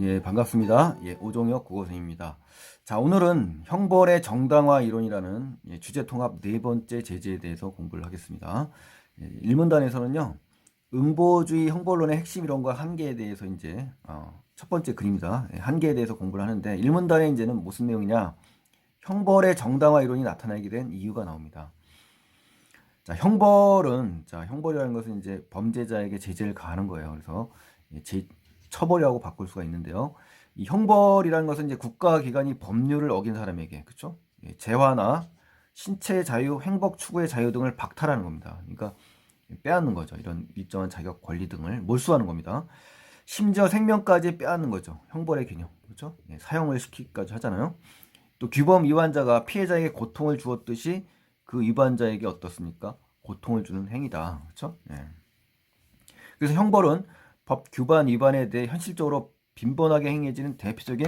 예, 반갑습니다. 예, 오종혁 국어선생입니다. 자, 오늘은 형벌의 정당화 이론이라는 예, 주제 통합 네 번째 제재에 대해서 공부를 하겠습니다. 예, 일문단에서는요, 응보주의 형벌론의 핵심 이론과 한계에 대해서 이제 어, 첫 번째 글입니다. 예, 한계에 대해서 공부를 하는데 일문단에 이제는 무슨 내용이냐? 형벌의 정당화 이론이 나타나게 된 이유가 나옵니다. 자, 형벌은 자, 형벌이라는 것은 이제 범죄자에게 제재를 가하는 거예요. 그래서 예, 제, 처벌이라고 바꿀 수가 있는데요. 이 형벌이라는 것은 이제 국가기관이 법률을 어긴 사람에게 그렇죠? 예, 재화나 신체 자유, 행복 추구의 자유 등을 박탈하는 겁니다. 그러니까 빼앗는 거죠. 이런 일정한 자격 권리 등을 몰수하는 겁니다. 심지어 생명까지 빼앗는 거죠. 형벌의 개념. 그렇죠? 예, 사형을 시키기까지 하잖아요. 또 규범 위반자가 피해자에게 고통을 주었듯이 그 위반자에게 어떻습니까? 고통을 주는 행위다. 그렇죠? 예. 그래서 형벌은 법 규반 위반에 대해 현실적으로 빈번하게 행해지는 대표적인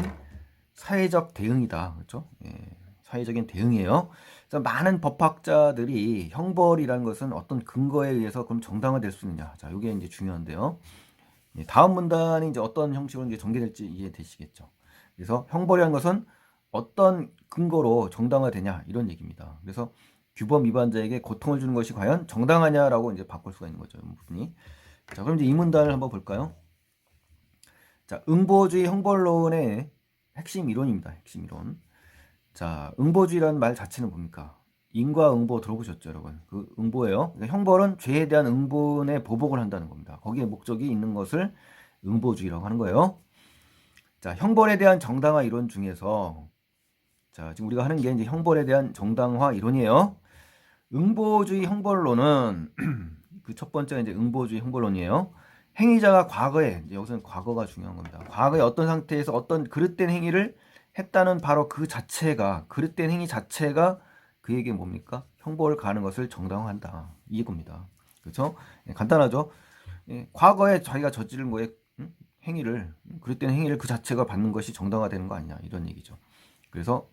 사회적 대응이다. 그렇죠? 예, 사회적인 대응이에요. 그래서 많은 법학자들이 형벌이라는 것은 어떤 근거에 의해서 그럼 정당화될 수 있느냐. 자, 이게 이제 중요한데요. 예, 다음 문단이 이제 어떤 형식으로 이제 전개될지 이해되시겠죠. 그래서 형벌이라는 것은 어떤 근거로 정당화되냐 이런 얘기입니다. 그래서 규범 위반자에게 고통을 주는 것이 과연 정당하냐라고 이제 바꿀 수가 있는 거죠. 이 부분이. 자, 그럼 이제 이 문단을 한번 볼까요? 자, 응보주의 형벌론의 핵심 이론입니다. 핵심 이론. 자, 응보주의라는 말 자체는 뭡니까? 인과 응보 들어보셨죠, 여러분? 그 응보예요. 그러니까 형벌은 죄에 대한 응분의 보복을 한다는 겁니다. 거기에 목적이 있는 것을 응보주의라고 하는 거예요. 자, 형벌에 대한 정당화 이론 중에서 자, 지금 우리가 하는 게 이제 형벌에 대한 정당화 이론이에요. 응보주의 형벌론은 그 첫 번째가 이제 응보주의 형벌론이에요. 행위자가 과거에 여기서는 과거가 중요한 겁니다. 과거에 어떤 상태에서 어떤 그릇된 행위를 했다는 바로 그 자체가 그릇된 행위 자체가 그에게 뭡니까? 형벌을 가하는 것을 정당화한다. 이겁니다. 그렇죠? 예, 간단하죠? 예, 과거에 자기가 저지른 거에 음? 행위를 그릇된 행위를 그 자체가 받는 것이 정당화되는 거 아니냐 이런 얘기죠. 그래서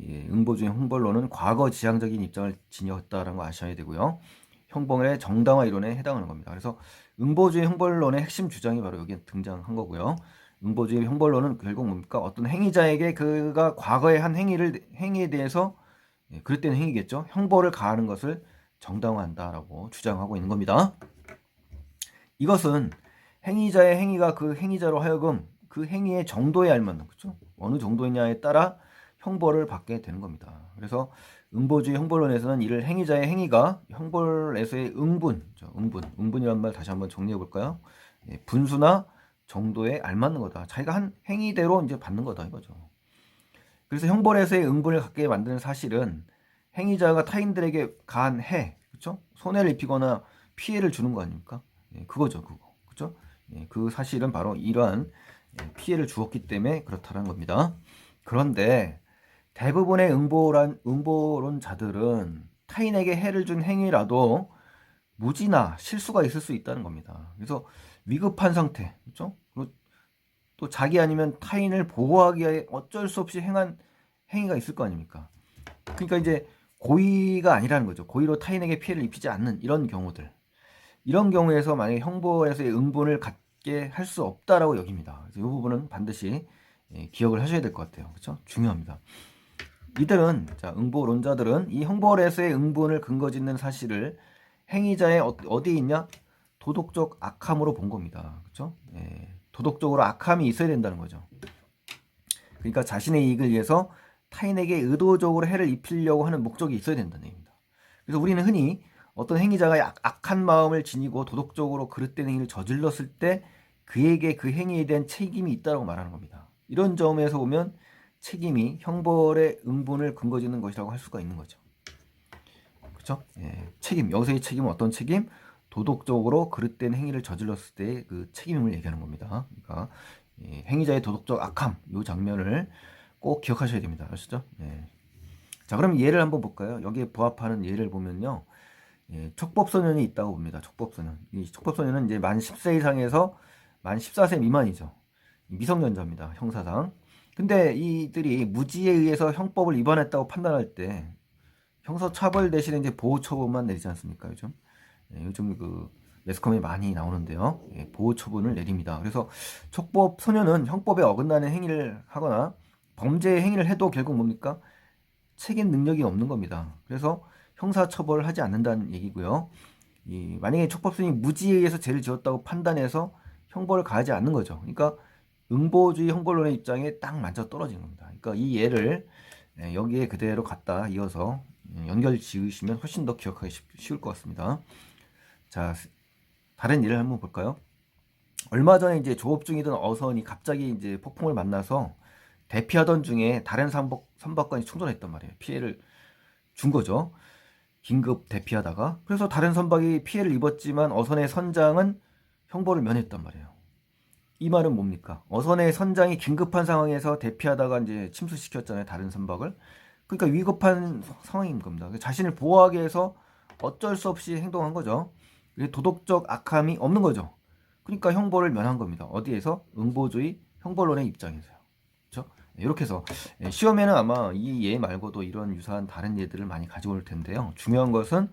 예, 응보주의 형벌론은 과거 지향적인 입장을 지녔다라는 거 아셔야 되고요. 형벌의 정당화 이론에 해당하는 겁니다. 그래서 응보주의 형벌론의 핵심 주장이 바로 여기에 등장한 거고요. 응보주의 형벌론은 결국 뭡니까? 어떤 행위자에게 그가 과거에 한 행위를 행위에 대해서 예, 그릇된 행위겠죠. 형벌을 가하는 것을 정당화한다라고 주장하고 있는 겁니다. 이것은 행위자의 행위가 그 행위자로 하여금 그 행위의 정도에 알맞는 그렇죠? 어느 정도냐에 따라 형벌을 받게 되는 겁니다. 그래서 응보주의 형벌론에서는 이를 행위자의 행위가 형벌에서의 응분, 응분, 응분이라는 말 다시 한번 정리해 볼까요? 예, 분수나 정도에 알맞는 거다. 자기가 한 행위대로 이제 받는 거다 이거죠. 그래서 형벌에서의 응분을 갖게 만드는 사실은 행위자가 타인들에게 가한 해, 그렇죠? 손해를 입히거나 피해를 주는 거 아닙니까? 예, 그거죠, 그거, 그렇죠? 예, 그 사실은 바로 이러한 예, 피해를 주었기 때문에 그렇다는 겁니다. 그런데 대부분의 응보란, 응보론자들은 타인에게 해를 준 행위라도 무지나 실수가 있을 수 있다는 겁니다. 그래서 위급한 상태, 그렇죠? 그리고 또 자기 아니면 타인을 보호하기 위해 어쩔 수 없이 행한 행위가 있을 거 아닙니까? 그러니까 이제 고의가 아니라는 거죠. 고의로 타인에게 피해를 입히지 않는 이런 경우들. 이런 경우에서 만약에 형벌에서의 응분을 갖게 할 수 없다라고 여깁니다. 그래서 이 부분은 반드시 예, 기억을 하셔야 될 것 같아요. 그렇죠? 중요합니다. 이들은 자, 응보론자들은 이 형벌에서의 응분을 근거 짓는 사실을 행위자의 어, 어디에 있냐? 도덕적 악함으로 본 겁니다. 그렇죠? 예, 도덕적으로 악함이 있어야 된다는 거죠. 그러니까 자신의 이익을 위해서 타인에게 의도적으로 해를 입히려고 하는 목적이 있어야 된다는 얘기입니다. 그래서 우리는 흔히 어떤 행위자가 악, 악한 마음을 지니고 도덕적으로 그릇된 행위를 저질렀을 때 그에게 그 행위에 대한 책임이 있다고 말하는 겁니다. 이런 점에서 보면 책임이 형벌의 응분을 근거 짓는 것이라고 할 수가 있는 거죠. 그렇죠? 예, 책임 여기서의 책임은 어떤 책임? 도덕적으로 그릇된 행위를 저질렀을 때의 그 책임을 얘기하는 겁니다. 그러니까 예, 행위자의 도덕적 악함 이 장면을 꼭 기억하셔야 됩니다. 아시죠? 예. 자, 그럼 예를 한번 볼까요? 여기에 부합하는 예를 보면요. 예, 촉법소년이 있다고 봅니다. 촉법소년. 이 촉법소년은 이제 만 10세 이상에서 만 14세 미만이죠. 미성년자입니다. 형사상. 근데 이들이 무지에 의해서 형법을 위반했다고 판단할 때 형사 처벌 대신에 이제 보호 처분만 내리지 않습니까? 요즘 예, 요즘 그 매스컴에 많이 나오는데요. 예, 보호 처분을 내립니다. 그래서 촉법 소년은 형법에 어긋나는 행위를 하거나 범죄 행위를 해도 결국 뭡니까? 책임 능력이 없는 겁니다. 그래서 형사 처벌을 하지 않는다는 얘기고요. 이 만약에 촉법소년이 무지에 의해서 죄를 지었다고 판단해서 형벌을 가하지 않는 거죠. 그러니까 응보주의 형벌론의 입장에 딱 맞아 떨어지는 겁니다. 그러니까 이 예를 예, 여기에 그대로 갖다 이어서 연결 지으시면 훨씬 더 기억하기 쉽- 쉬울 것 같습니다. 자, 다른 예를 한번 볼까요? 얼마 전에 이제 조업 중이던 어선이 갑자기 이제 폭풍을 만나서 대피하던 중에 다른 선박, 선박관이 충돌했단 말이에요. 피해를 준 거죠. 긴급 대피하다가. 그래서 다른 선박이 피해를 입었지만 어선의 선장은 형벌을 면했단 말이에요. 이 말은 뭡니까? 어선의 선장이 긴급한 상황에서 대피하다가 이제 침수시켰잖아요. 다른 선박을. 그러니까 위급한 상황인 겁니다. 자신을 보호하기 위해서 어쩔 수 없이 행동한 거죠. 도덕적 악함이 없는 거죠. 그러니까 형벌을 면한 겁니다. 어디에서? 응보주의 형벌론의 입장에서요. 그렇죠? 이렇게 해서 예, 시험에는 아마 이 예 말고도 이런 유사한 다른 예들을 많이 가져올 텐데요. 중요한 것은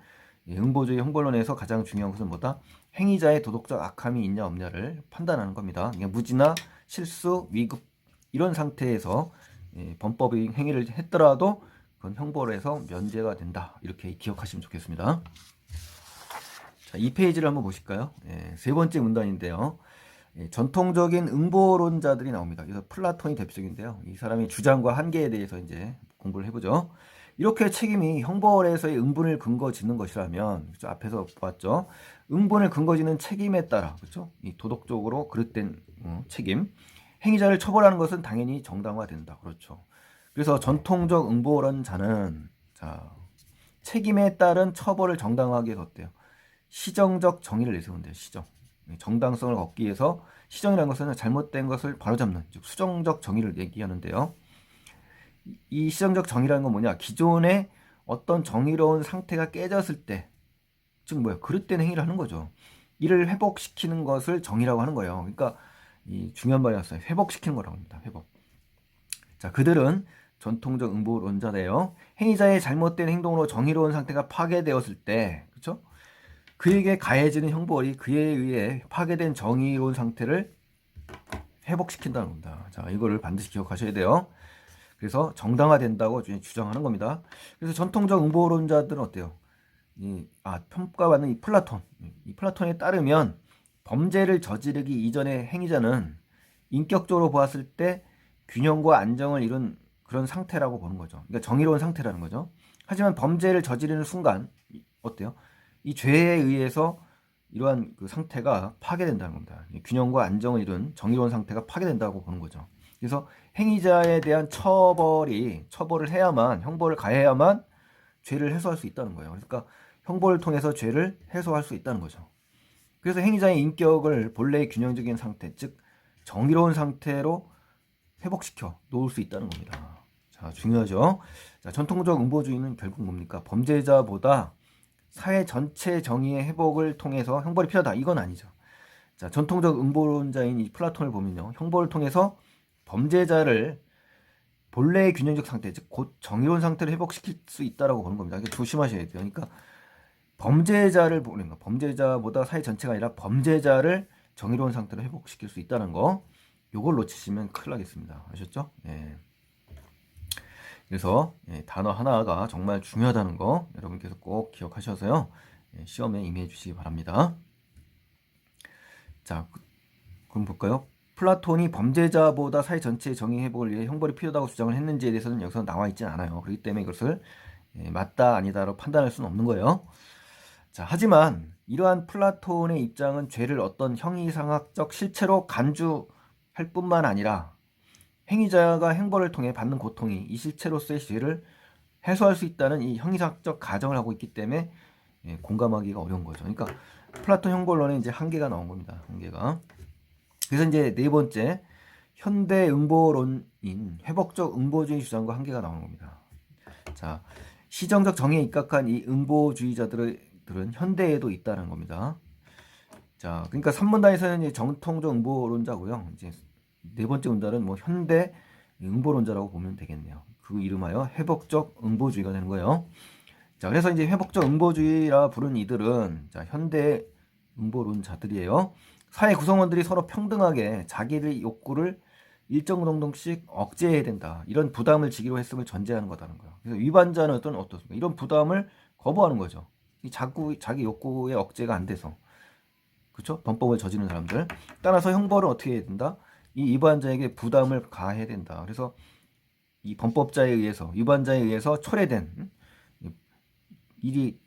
예, 응보주의 형벌론에서 가장 중요한 것은 뭐다? 행위자의 도덕적 악함이 있냐 없냐를 판단하는 겁니다. 그냥 무지나 실수, 위급 이런 상태에서 예, 범법의 행위를 했더라도 그건 형벌에서 면제가 된다. 이렇게 기억하시면 좋겠습니다. 자, 이 페이지를 한번 보실까요? 예, 세 번째 문단인데요. 예, 전통적인 응보론자들이 나옵니다. 그래서 플라톤이 대표적인데요. 이 사람이 주장과 한계에 대해서 이제 공부를 해보죠. 이렇게 책임이 형벌에서의 응분을 근거 짓는 것이라면, 그렇죠? 앞에서 보았죠. 응분을 근거 짓는 책임에 따라, 그렇죠? 이 도덕적으로 그릇된 어, 책임. 행위자를 처벌하는 것은 당연히 정당화된다. 그렇죠. 그래서 전통적 응보론자는, 자, 책임에 따른 처벌을 위해서 어때요? 시정적 정의를 내세운대요. 시정. 정당성을 얻기 위해서 시정이라는 것은 잘못된 것을 바로잡는 즉 수정적 정의를 얘기하는데요. 이 시정적 정의라는 건 뭐냐? 기존의 어떤 정의로운 상태가 깨졌을 때, 즉 뭐야? 그릇된 행위를 하는 거죠. 이를 회복시키는 것을 정의라고 하는 거예요. 그러니까 이 중요한 말이었어요. 회복시키는 거라고 합니다. 회복. 자, 그들은 전통적 응보론자래요. 행위자의 잘못된 행동으로 정의로운 상태가 파괴되었을 때, 그렇죠? 그에게 가해지는 형벌이 그에 의해 파괴된 정의로운 상태를 회복시킨다는 겁니다. 자, 이거를 반드시 기억하셔야 돼요. 그래서 정당화된다고 주장하는 겁니다. 그래서 전통적 응보론자들은 어때요? 이, 아, 평가받는 이 플라톤. 이 플라톤에 따르면 범죄를 저지르기 이전의 행위자는 인격적으로 보았을 때 균형과 안정을 이룬 그런 상태라고 보는 거죠. 그러니까 정의로운 상태라는 거죠. 하지만 범죄를 저지르는 순간 어때요? 이 죄에 의해서 이러한 그 상태가 파괴된다는 겁니다. 균형과 안정을 이룬 정의로운 상태가 파괴된다고 보는 거죠. 그래서 행위자에 대한 처벌이 처벌을 해야만 형벌을 가해야만 죄를 해소할 수 있다는 거예요. 그러니까 형벌을 통해서 죄를 해소할 수 있다는 거죠. 그래서 행위자의 인격을 본래의 균형적인 상태, 즉 정의로운 상태로 회복시켜 놓을 수 있다는 겁니다. 자, 중요하죠. 자, 전통적 응보주의는 결국 뭡니까? 범죄자보다 사회 전체 정의의 회복을 통해서 형벌이 필요하다. 이건 아니죠. 자, 전통적 응보론자인 이 플라톤을 보면요. 형벌을 통해서 범죄자를 본래의 균형적 상태, 즉 곧 정의로운 상태를 회복시킬 수 있다라고 보는 겁니다. 이게 조심하셔야 돼요. 그러니까 범죄자를 보는 거, 범죄자보다 사회 전체가 아니라 범죄자를 정의로운 상태로 회복시킬 수 있다는 거, 요걸 놓치시면 큰일 나겠습니다. 아셨죠? 예. 그래서 예, 단어 하나가 정말 중요하다는 거 여러분께서 꼭 기억하셔서요. 예, 시험에 임해 주시기 바랍니다. 자, 그- 그럼 볼까요? 플라톤이 범죄자보다 사회 전체의 정의 회복을 위해 형벌이 필요하다고 주장을 했는지에 대해서는 여기서 나와 있진 않아요. 그렇기 때문에 이것을 예, 맞다 아니다로 판단할 수는 없는 거예요. 자, 하지만 이러한 플라톤의 입장은 죄를 어떤 형이상학적 실체로 간주할 뿐만 아니라 행위자가 행벌을 통해 받는 고통이 이 실체로서의 죄를 해소할 수 있다는 이 형이상학적 가정을 하고 있기 때문에 예, 공감하기가 어려운 거죠. 그러니까 플라톤 형벌론에 이제 한계가 나온 겁니다. 한계가. 그래서 이제 네 번째 현대 응보론인 회복적 응보주의 주장과 한계가 나오는 겁니다. 자, 시정적 정의에 입각한 이 응보주의자들은 현대에도 있다는 겁니다. 자, 그러니까 3문단에서는 이제 정통적 응보론자고요. 이제 네 번째 문단은 뭐 현대 응보론자라고 보면 되겠네요. 그 이름하여 회복적 응보주의가 되는 거예요. 자, 그래서 이제 회복적 응보주의라 부른 이들은 자, 현대 음보론자들이에요. 사회 구성원들이 서로 평등하게 자기의 욕구를 일정 정도씩 억제해야 된다. 이런 부담을 지기로 했음을 전제하는 거다는 거예요. 그래서 위반자는 어떤 어떻습니까? 이런 부담을 거부하는 거죠. 이 자꾸 자기 욕구의 억제가 안 돼서 그렇죠? 범법을 저지른 사람들. 따라서 형벌을 어떻게 해야 된다? 이 위반자에게 부담을 가해야 된다. 그래서 이 범법자에 의해서 위반자에 의해서 초래된 음? 일이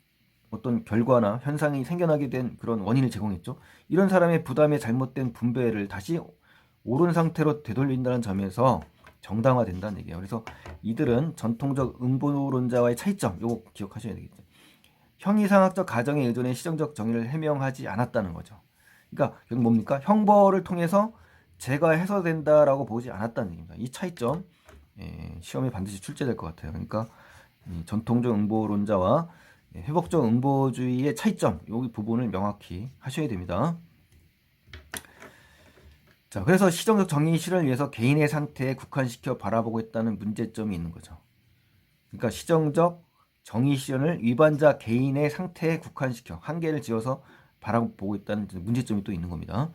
어떤 결과나 현상이 생겨나게 된 그런 원인을 제공했죠. 이런 사람의 부담의 잘못된 분배를 다시 옳은 상태로 되돌린다는 점에서 정당화된다는 얘기예요. 그래서 이들은 전통적 음보론자와의 차이점, 요거 기억하셔야 되겠죠. 형이상학적 가정의 의존의 시정적 정의를 해명하지 않았다는 거죠. 그러니까 결국 뭡니까? 형벌을 통해서 제가 해소된다라고 보지 않았다는 얘기입니다. 이 차이점 예, 시험에 반드시 출제될 것 같아요. 그러니까 전통적 응보론자와 회복적 응보주의의 차이점 이 부분을 명확히 하셔야 됩니다. 자, 그래서 시정적 정의 실현을 위해서 개인의 상태에 국한시켜 바라보고 있다는 문제점이 있는 거죠. 그러니까 시정적 정의 실현을 위반자 개인의 상태에 국한시켜 한계를 지어서 바라보고 있다는 문제점이 또 있는 겁니다.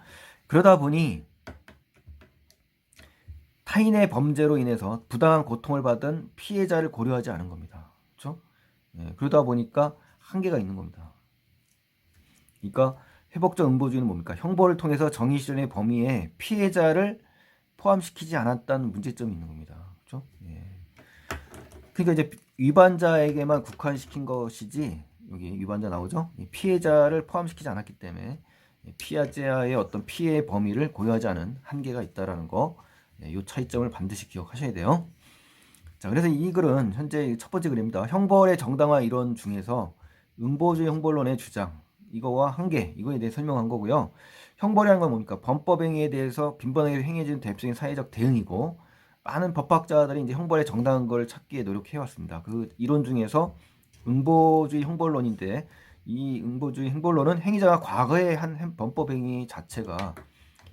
그러다 보니 타인의 범죄로 인해서 부당한 고통을 받은 피해자를 고려하지 않은 겁니다. 예, 그러다 보니까 한계가 있는 겁니다. 그러니까 회복적 음보주의는 뭡니까? 형벌을 통해서 정의 실현의 범위에 피해자를 포함시키지 않았다는 문제점이 있는 겁니다. 그렇죠? 예. 그러니까 이제 위반자에게만 국한시킨 것이지 여기 위반자 나오죠? 피해자를 포함시키지 않았기 때문에 피해자의 어떤 피해 범위를 고려하지 않은 한계가 있다라는 거, 이 예, 차이점을 반드시 기억하셔야 돼요. 자, 그래서 이 글은 현재 첫 번째 글입니다. 형벌의 정당화 이론 중에서 음보주의 형벌론의 주장, 이거와 한계, 이거에 대해 설명한 거고요. 형벌이라는 건 뭡니까? 범법 행위에 대해서 빈번하게 행해지는 대표적인 사회적 대응이고, 많은 법학자들이 이제 형벌의 정당한 걸 찾기에 노력해 왔습니다. 그 이론 중에서 응보주의 형벌론인데 이 응보주의 형벌론은 행위자가 과거에 한 범법 행위 자체가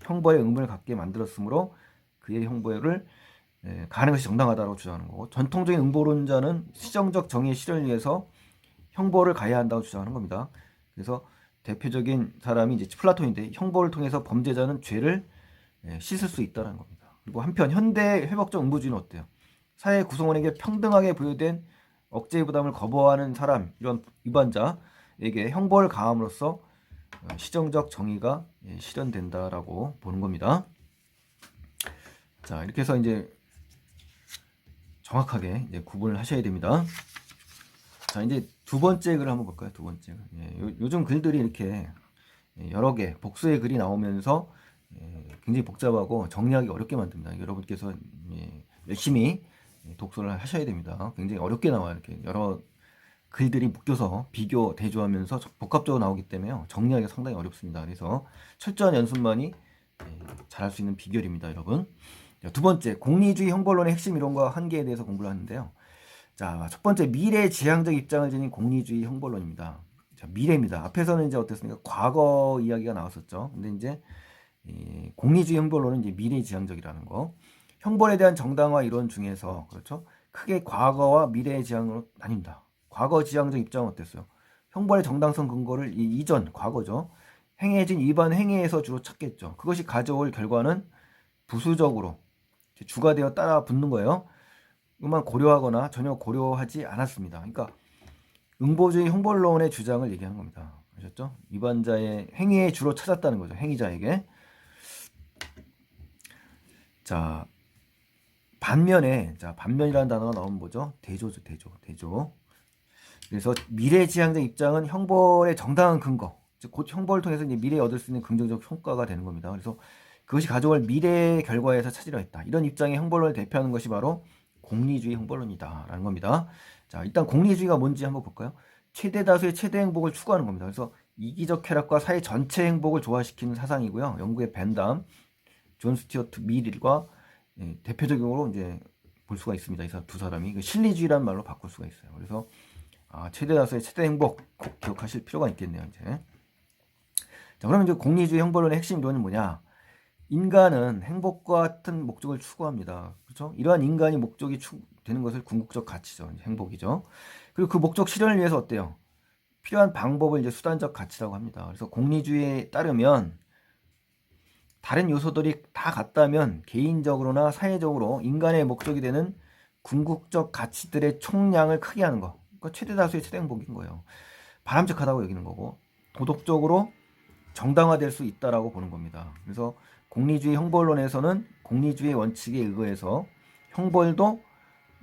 형벌의 의무를 갖게 만들었으므로 그의 형벌을 예, 가는 것이 정당하다고 주장하는 거고 전통적인 응보론자는 시정적 정의의 실현을 위해서 형벌을 가해야 한다고 주장하는 겁니다. 그래서 대표적인 사람이 이제 플라톤인데 형벌을 통해서 범죄자는 죄를 예, 씻을 수 있다는 겁니다. 그리고 한편 현대 회복적 응보주의는 어때요? 사회 구성원에게 평등하게 부여된 억제 부담을 거부하는 사람 이런 위반자에게 형벌을 가함으로써 어, 시정적 정의가 예, 실현된다라고 보는 겁니다. 자 이렇게 해서 이제 정확하게 이제 구분을 하셔야 됩니다. 자 이제 두 번째 글을 한번 볼까요? 두 번째 글. 예, 요, 즘 글들이 이렇게 예, 여러 개 복수의 글이 나오면서 예, 굉장히 복잡하고 정리하기 어렵게 만듭니다. 여러분께서 예, 열심히 독서를 하셔야 됩니다. 굉장히 어렵게 나와요. 이렇게 여러 글들이 묶여서 비교, 대조하면서 복합적으로 나오기 때문에 정리하기가 상당히 어렵습니다. 그래서 철저한 연습만이 예, 잘할 수 있는 비결입니다, 여러분. 두 번째, 공리주의 형벌론의 핵심 이론과 한계에 대해서 공부를 하는데요. 자, 첫 번째, 미래 지향적 입장을 지닌 공리주의 형벌론입니다. 자, 미래입니다. 앞에서는 이제 어땠습니까? 과거 이야기가 나왔었죠. 근데 이제 이 공리주의 형벌론은 이제 미래 지향적이라는 거. 형벌에 대한 정당화 이론 중에서 그렇죠. 크게 과거와 미래의 지향으로 나뉜다. 과거 지향적 입장은 어땠어요? 형벌의 정당성 근거를 이 이전 과거죠. 행해진 위반 행위에서 주로 찾겠죠. 그것이 가져올 결과는 부수적으로 주가 되어 따라 붙는 거예요. 그만 고려하거나 전혀 고려하지 않았습니다. 그러니까 응보주의 형벌론의 주장을 얘기하는 겁니다. 아셨죠? 위반자의 행위에 주로 찾았다는 거죠. 행위자에게. 자, 반면에, 자, 반면이라는 단어가 나오면 뭐죠? 대조죠, 대조, 대조. 그래서 미래지향적 입장은 형벌의 정당한 근거, 즉, 곧 형벌을 통해서 이제 미래에 얻을 수 있는 긍정적 효과가 되는 겁니다. 그래서 그것이 가져올 미래의 결과에서 찾으려 했다. 이런 입장의 형벌론을 대표하는 것이 바로 공리주의 형벌론이다라는 겁니다. 자, 일단 공리주의가 뭔지 한번 볼까요? 최대 다수의 최대 행복을 추구하는 겁니다. 그래서 이기적 쾌락과 사회 전체 행복을 조화시키는 사상이고요. 영국의 벤담, 존 스튜어트 밀과 예, 대표적으로 이제 볼 수가 있습니다. 이두 사람이 그 실리주의라는 말로 바꿀 수가 있어요. 그래서 아, 최대 다수의 최대 행복 꼭 기억하실 필요가 있겠네요. 이제 자 그러면 이제 공리주의 형벌론의 핵심 이론은 뭐냐? 인간은 행복과 같은 목적을 추구합니다. 그렇죠? 이러한 인간이 목적이 추, 되는 것을 궁극적 가치죠. 행복이죠. 그리고 그 목적 실현을 위해서 어때요? 필요한 방법을 이제 수단적 가치라고 합니다. 그래서 공리주의에 따르면 다른 요소들이 다 같다면 개인적으로나 사회적으로 인간의 목적이 되는 궁극적 가치들의 총량을 크게 하는 거. 그러니까 최대 다수의 최대 행복인 거예요. 바람직하다고 여기는 거고 도덕적으로 정당화될 수 있다라고 보는 겁니다. 그래서 공리주의 형벌론에서는 공리주의 원칙에 의거해서 형벌도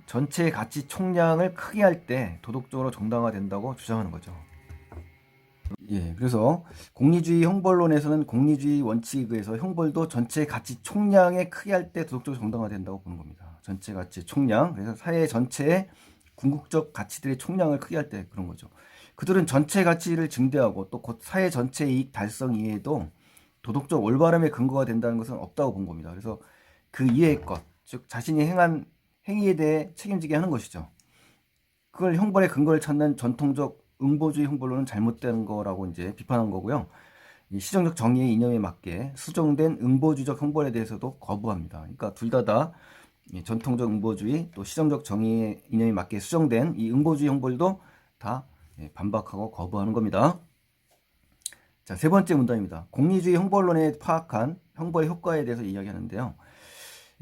전체 가치 총량을 크게 할 때 도덕적으로 정당화된다고 주장하는 거죠. 예, 그래서 공리주의 형벌론에서는 공리주의 원칙에 의해서 형벌도 전체 가치 총량에 크게 할 때 도덕적으로 정당화된다고 보는 겁니다. 전체 가치 총량, 그래서 사회 전체의 궁극적 가치들의 총량을 크게 할 때 그런 거죠. 그들은 전체 가치를 증대하고 또 곧 사회 전체 이익 달성 이외에도 도덕적 올바름의 근거가 된다는 것은 없다고 본 겁니다. 그래서 그 이외의 것, 즉 자신이 행한 행위에 대해 책임지게 하는 것이죠. 그걸 형벌의 근거를 찾는 전통적 응보주의 형벌론은 잘못된 거라고 이제 비판한 거고요. 이 시정적 정의의 이념에 맞게 수정된 응보주의적 형벌에 대해서도 거부합니다. 그러니까 둘 다다 전통적 응보주의 또 시정적 정의의 이념에 맞게 수정된 이 응보주의 형벌도 다 예, 반박하고 거부하는 겁니다. 자, 세 번째 문단입니다. 공리주의 형벌론에 파악한 형벌의 효과에 대해서 이야기하는데요.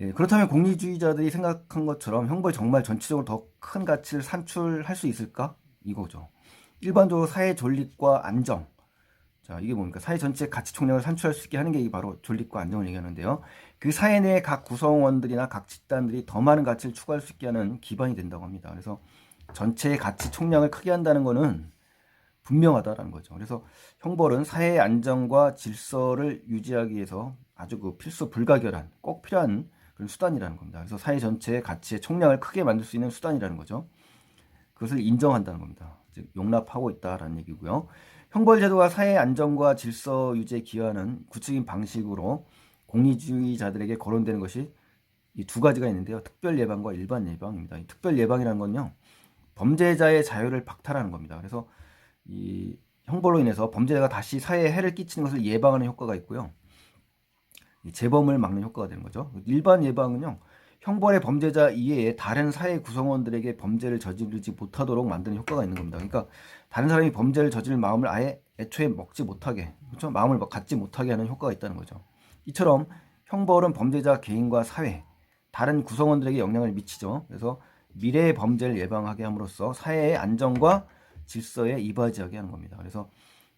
예, 그렇다면 공리주의자들이 생각한 것처럼 형벌 정말 전체적으로 더 큰 가치를 산출할 수 있을까? 이거죠. 일반적으로 사회 존립과 안정. 자, 이게 뭡니까? 사회 전체 가치 총량을 산출할 수 있게 하는 게 바로 존립과 안정을 얘기하는데요. 그 사회 내 각 구성원들이나 각 집단들이 더 많은 가치를 추구할 수 있게 하는 기반이 된다고 합니다. 그래서 전체의 가치 총량을 크게 한다는 것은 분명하다라는 거죠. 그래서 형벌은 사회의 안정과 질서를 유지하기 위해서 아주 그 필수 불가결한 꼭 필요한 그런 수단이라는 겁니다. 그래서 사회 전체의 가치의 총량을 크게 만들 수 있는 수단이라는 거죠. 그것을 인정한다는 겁니다. 즉 용납하고 있다라는 얘기고요. 형벌 제도가 사회 안정과 질서 유지에 기여하는 구체적인 방식으로 공리주의자들에게 거론되는 것이 이 두 가지가 있는데요. 특별 예방과 일반 예방입니다. 이 특별 예방이라는 건요. 범죄자의 자유를 박탈하는 겁니다. 그래서 이 형벌로 인해서 범죄자가 다시 사회에 해를 끼치는 것을 예방하는 효과가 있고요. 재범을 막는 효과가 되는 거죠. 일반 예방은요. 형벌의 범죄자 이외에 다른 사회 구성원들에게 범죄를 저지르지 못하도록 만드는 효과가 있는 겁니다. 그러니까 다른 사람이 범죄를 저지를 마음을 아예 애초에 먹지 못하게, 그렇죠? 마음을 갖지 못하게 하는 효과가 있다는 거죠. 이처럼 형벌은 범죄자 개인과 사회, 다른 구성원들에게 영향을 미치죠. 그래서 미래의 범죄를 예방하게 함으로써 사회의 안정과 질서에 이바지하게 하는 겁니다. 그래서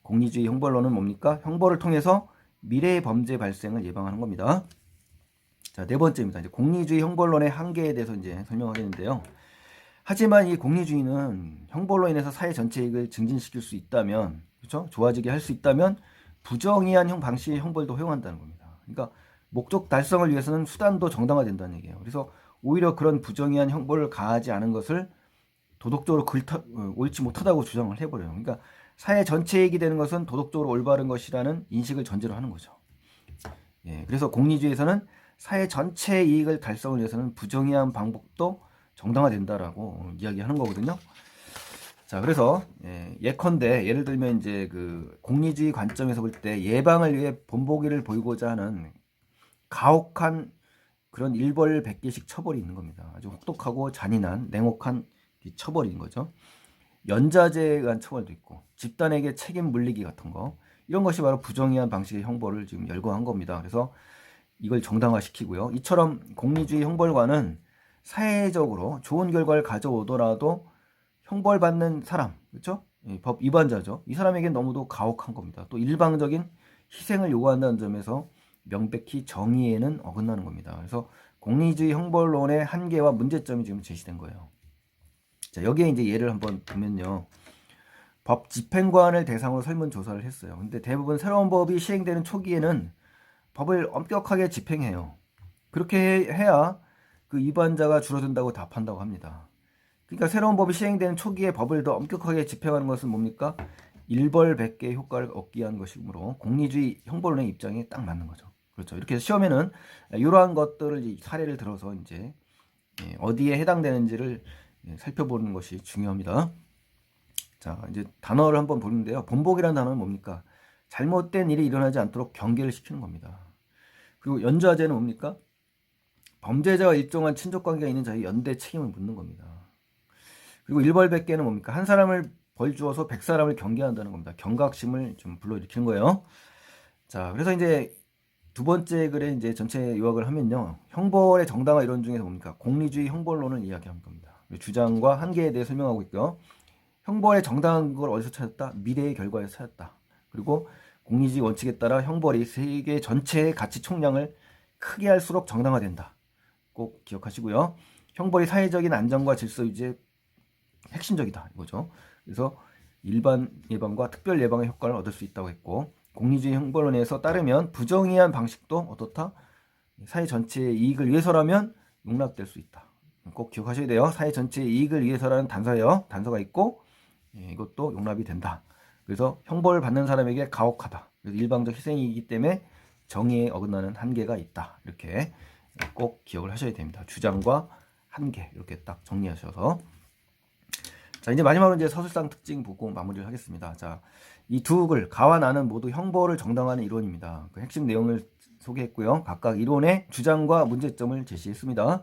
공리주의 형벌론은 뭡니까? 형벌을 통해서 미래의 범죄 발생을 예방하는 겁니다. 자, 네 번째입니다. 이제 공리주의 형벌론의 한계에 대해서 이제 설명하겠는데요. 하지만 이 공리주의는 형벌로 인해서 사회 전체 이익을 증진시킬 수 있다면, 그렇죠? 좋아지게 할 수 있다면 부정의한 형 방식의 형벌도 허용한다는 겁니다. 그러니까 목적 달성을 위해서는 수단도 정당화된다는 얘기예요. 그래서 오히려 그런 부정의한 형벌을 가하지 않은 것을 도덕적으로 글타, 어, 옳지 못하다고 주장을 해버려요. 그러니까 사회 전체 이익이 되는 것은 도덕적으로 올바른 것이라는 인식을 전제로 하는 거죠. 예, 그래서 공리주의에서는 사회 전체 이익을 달성을 위해서는 부정의한 방법도 정당화된다라고 이야기하는 거거든요. 자, 그래서 예, 예컨대 예를 들면 이제 그 공리주의 관점에서 볼 때 예방을 위해 본보기를 보이고자 하는 가혹한 그런 일벌백계식 처벌이 있는 겁니다. 아주 혹독하고 잔인한 냉혹한 처벌인 거죠. 연자제에 의한 처벌도 있고 집단에게 책임 물리기 같은 거 이런 것이 바로 부정의한 방식의 형벌을 지금 열거한 겁니다. 그래서 이걸 정당화시키고요. 이처럼 공리주의 형벌관은 사회적으로 좋은 결과를 가져오더라도 형벌받는 사람, 그렇죠? 법 위반자죠. 이 사람에게 너무도 가혹한 겁니다. 또 일방적인 희생을 요구한다는 점에서 명백히 정의에는 어긋나는 겁니다. 그래서 공리주의 형벌론의 한계와 문제점이 지금 제시된 거예요. 자, 여기에 이제 예를 한번 보면요. 법 집행관을 대상으로 설문조사를 했어요. 근데 대부분 새로운 법이 시행되는 초기에는 법을 엄격하게 집행해요. 그렇게 해야 그 위반자가 줄어든다고 답한다고 합니다. 그러니까 새로운 법이 시행되는 초기에 법을 더 엄격하게 집행하는 것은 뭡니까? 일벌백계 효과를 얻기 위한 것이므로 공리주의 형벌론의 입장에 딱 맞는 거죠. 그렇죠. 이렇게 해서 시험에는 이러한 것들을 사례를 들어서 이제 예, 어디에 해당되는지를 예, 살펴보는 것이 중요합니다. 자, 이제 단어를 한번 보는데요. 본복이라는 단어는 뭡니까? 잘못된 일이 일어나지 않도록 경계를 시키는 겁니다. 그리고 연좌제는 뭡니까? 범죄자와 일정한 친족 관계가 있는 자의 연대 책임을 묻는 겁니다. 그리고 일벌백계는 뭡니까? 한 사람을 벌 주어서 백 사람을 경계한다는 겁니다. 경각심을 좀 불러일으키는 거예요. 자, 그래서 이제 두 번째 글에 이제 전체 요약을 하면요. 형벌의 정당화 이론 중에서 뭡니까? 공리주의 형벌론을 이야기하는 겁니다. 주장과 한계에 대해 설명하고 있고요. 형벌의 정당한 걸 어디서 찾았다? 미래의 결과에서 찾았다. 그리고 공리주의 원칙에 따라 형벌이 세계 전체의 가치 총량을 크게 할수록 정당화된다. 꼭 기억하시고요. 형벌이 사회적인 안정과 질서 유지에 핵심적이다. 이거죠. 그래서 일반 예방과 특별 예방의 효과를 얻을 수 있다고 했고 공리주의 형벌론에서 따르면 부정의한 방식도 어떻다? 사회 전체의 이익을 위해서라면 용납될 수 있다. 꼭 기억하셔야 돼요. 사회 전체의 이익을 위해서라는 단서예요. 단서가 있고 예, 이것도 용납이 된다. 그래서 형벌을 받는 사람에게 가혹하다. 일방적 희생이기 때문에 정의에 어긋나는 한계가 있다. 이렇게 꼭 기억을 하셔야 됩니다. 주장과 한계 이렇게 딱 정리하셔서 자 이제 마지막으로 이제 서술상 특징 보고 마무리를 하겠습니다. 자이 두 글 가와 나는 모두 형벌을 정당화하는 이론입니다. 그 핵심 내용을 소개했고요. 각각 이론의 주장과 문제점을 제시했습니다.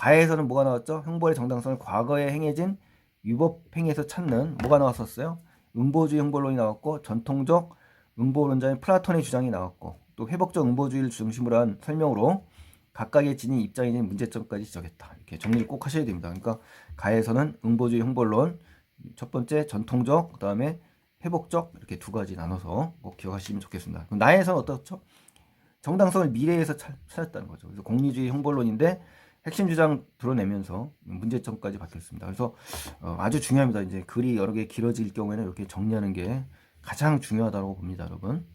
가에서는 뭐가 나왔죠? 형벌의 정당성을 과거에 행해진 위법 행위에서 찾는 뭐가 나왔었어요? 음보주의 형벌론이 나왔고 전통적 음보론자인 플라톤의 주장이 나왔고 또 회복적 음보주의를 중심으로 한 설명으로 각각의 진인 입장에 는 문제점까지 지적했다. 이렇게 정리를 꼭 하셔야 됩니다. 그러니까 가에서는 음보주의 형벌론 첫 번째 전통적 그다음에 회복적 이렇게 두 가지 나눠서 꼭 기억하시면 좋겠습니다. 그럼 나에서는 어떻죠? 정당성을 미래에서 찾았다는 거죠. 그래서 공리주의 형벌론인데 핵심 주장 드러내면서 문제점까지 밝혔습니다. 그래서 어, 아주 중요합니다. 이제 글이 여러 개 길어질 경우에는 이렇게 정리하는 게 가장 중요하다고 봅니다, 여러분.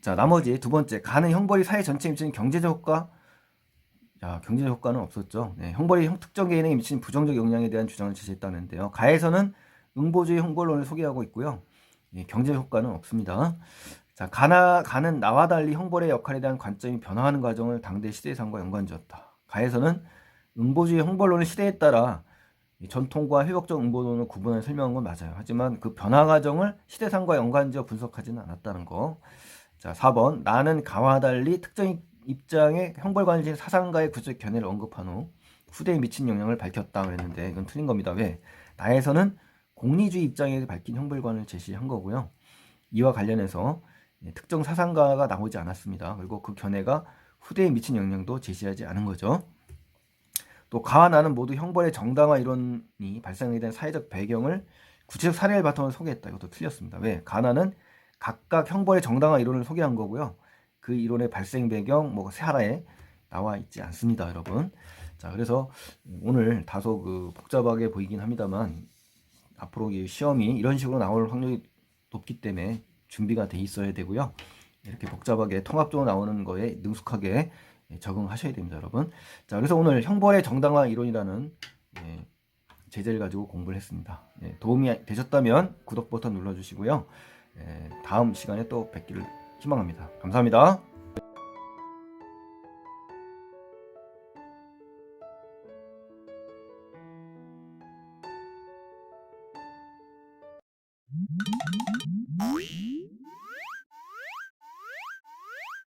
자, 나머지 두 번째, 가는 형벌이 사회 전체에 미치는 경제적 효과. 자, 경제적 효과는 없었죠. 네, 형벌이 형, 특정 개인에게 미치는 부정적 영향에 대한 주장을 제시했다는데요. 가에서는 응보주의 형벌론을 소개하고 있고요. 예, 경제적 효과는 없습니다. 자, 가나, 가는 나와 달리 형벌의 역할에 대한 관점이 변화하는 과정을 당대 시대 상과 연관 지었다. 가에서는 응보주의 형벌론의 시대에 따라 전통과 회복적 응보론을 구분해 설명한 건 맞아요. 하지만 그 변화 과정을 시대상과 연관 지어 분석하지는 않았다는 거. 자, 4번. 나는 가와 달리 특정 입장의 형벌관을 지닌 사상가의 구적 견해를 언급한 후 후대에 미친 영향을 밝혔다 그랬는데 이건 틀린 겁니다. 왜? 나에서는 공리주의 입장에 밝힌 형벌관을 제시한 거고요. 이와 관련해서 예, 특정 사상가가 나오지 않았습니다. 그리고 그 견해가 후대에 미친 영향도 제시하지 않은 거죠. 또 가와 나는 모두 형벌의 정당화 이론이 발생하게 된 사회적 배경을 구체적 사례를 바탕으로 소개했다. 이것도 틀렸습니다. 왜? 가나는 각각 형벌의 정당화 이론을 소개한 거고요. 그 이론의 발생 배경, 뭐 세하라에 나와 있지 않습니다, 여러분. 자, 그래서 오늘 다소 그 복잡하게 보이긴 합니다만 앞으로 시험이 이런 식으로 나올 확률이 높기 때문에 준비가 돼 있어야 되고요. 이렇게 복잡하게 통합적으로 나오는 거에 능숙하게 적응하셔야 됩니다, 여러분. 자, 그래서 오늘 형벌의 정당화 이론이라는 예, 제재를 가지고 공부를 했습니다. 예, 도움이 되셨다면 구독 버튼 눌러주시고요. 예, 다음 시간에 또 뵙기를 희망합니다. 감사합니다.